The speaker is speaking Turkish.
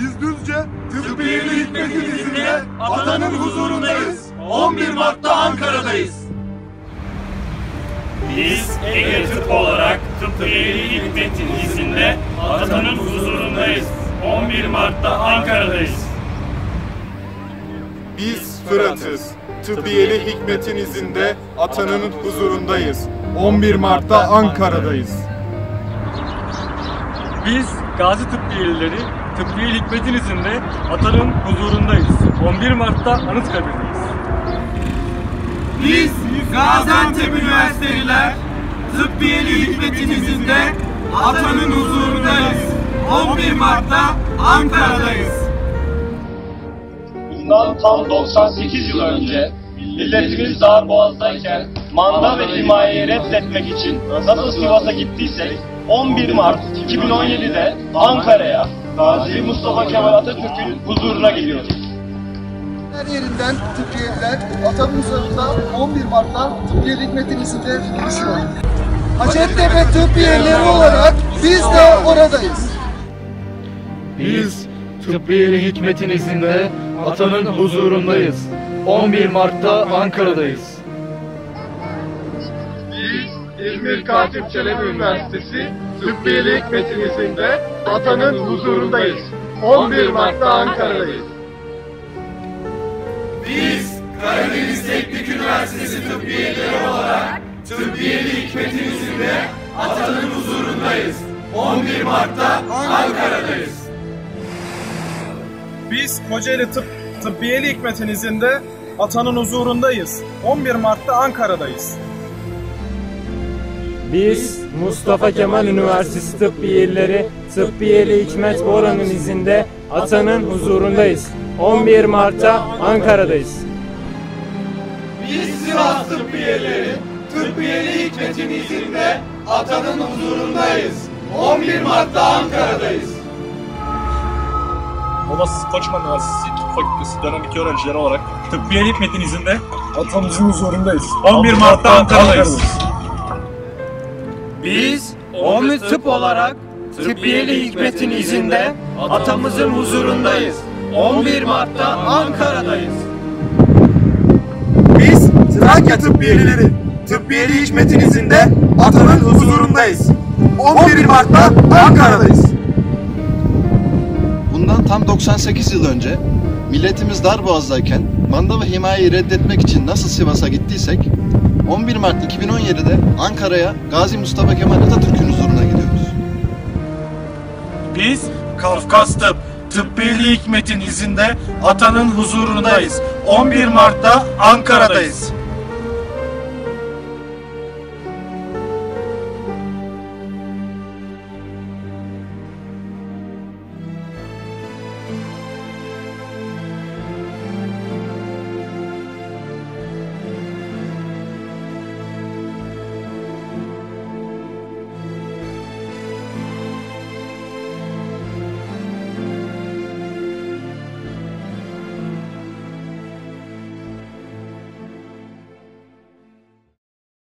Düzce Tıbbiyeli Hikmet'in izinde atanın huzurundayız. 11 Mart'ta Ankara'dayız. Biz Ege Tıp olarak Tıbbiyeli Hikmet'in izinde atanın huzurundayız. 11 Mart'ta Ankara'dayız. Biz Fırat'ız. Tıbbiyeli Hikmet'in izinde atanın huzurundayız. 11 Mart'ta Ankara'dayız. Biz Gazi Tıbbiyelileri Tıbbiye Hikmet'in izinde atanın huzurundayız. 11 Mart'ta Anıtkabir'deyiz. Biz Gaziantep Üniversiteliler Tıbbiyeli Hikmet'in izinde atanın huzurundayız. 11 Mart'ta Ankara'dayız. Bundan tam 98 yıl önce milletimiz Darboğaz'dayken manda ve himayeyi reddetmek için nasıl Sivas'a gittiysek 11 Mart 2017'de Ankara'ya Gazi Mustafa Kemal Atatürk'ün huzuruna gidiyoruz. Her yerinden Tıbbiye'liler atanın üzerinde 11 Mart'ta Tıbbiye Hikmet'in izinde buluşuyor. Hacettepe Tıbbiyeleri olarak biz de oradayız. Biz Tıbbiyeli Hikmet'in izinde atanın huzurundayız. 11 Mart'ta Ankara'dayız. İzmir Katip Çelebi Üniversitesi Tıbbiyeli Hikmet'in izinde atanın huzurundayız. 11 Mart'ta Ankara'dayız. Biz Karadeniz Teknik Üniversitesi Tıbbiyeleri olarak Tıbbiyeli Hikmet'in izinde atanın huzurundayız. 11 Mart'ta Ankara'dayız. Biz Kocaeli Tıp Tıbbiyeli Hikmet'in izinde atanın huzurundayız. 11 Mart'ta Ankara'dayız. Biz Mustafa Kemal Üniversitesi Tıbbiyelileri Tıbbiyeli Hikmet Boran'ın izinde atanın huzurundayız. 11 Mart'ta Ankara'dayız. Biz Sivas Tıbbiyeleri Tıbbiyeli Hikmet'in izinde atanın huzurundayız. 11 Mart'ta Ankara'dayız. Babasız Koçman Üniversitesi Tıp Fakültesi dönem 2 öğrencileri olarak Tıbbiye Hikmet'in izinde atamızın huzurundayız. 11 Mart'ta Ankara'dayız. Biz OMÜ Tıp olarak Tıbbiyeli Hikmet'in izinde atamızın huzurundayız. 11 Mart'ta Ankara'dayız. Biz Trakya Tıbbiyelileri Tıbbiyeli Hikmet'in izinde atanın huzurundayız. 11 Mart'ta Ankara'dayız. Bundan tam 98 yıl önce milletimiz Darboğaz'dayken manda ve himayeyi reddetmek için nasıl Sivas'a gittiysek 11 Mart 2017'de Ankara'ya Gazi Mustafa Kemal Atatürk'ün huzuruna gidiyoruz. Biz Kafkas Tıp Tıbbiyeli Hikmet'in izinde atanın huzurundayız. 11 Mart'ta Ankara'dayız.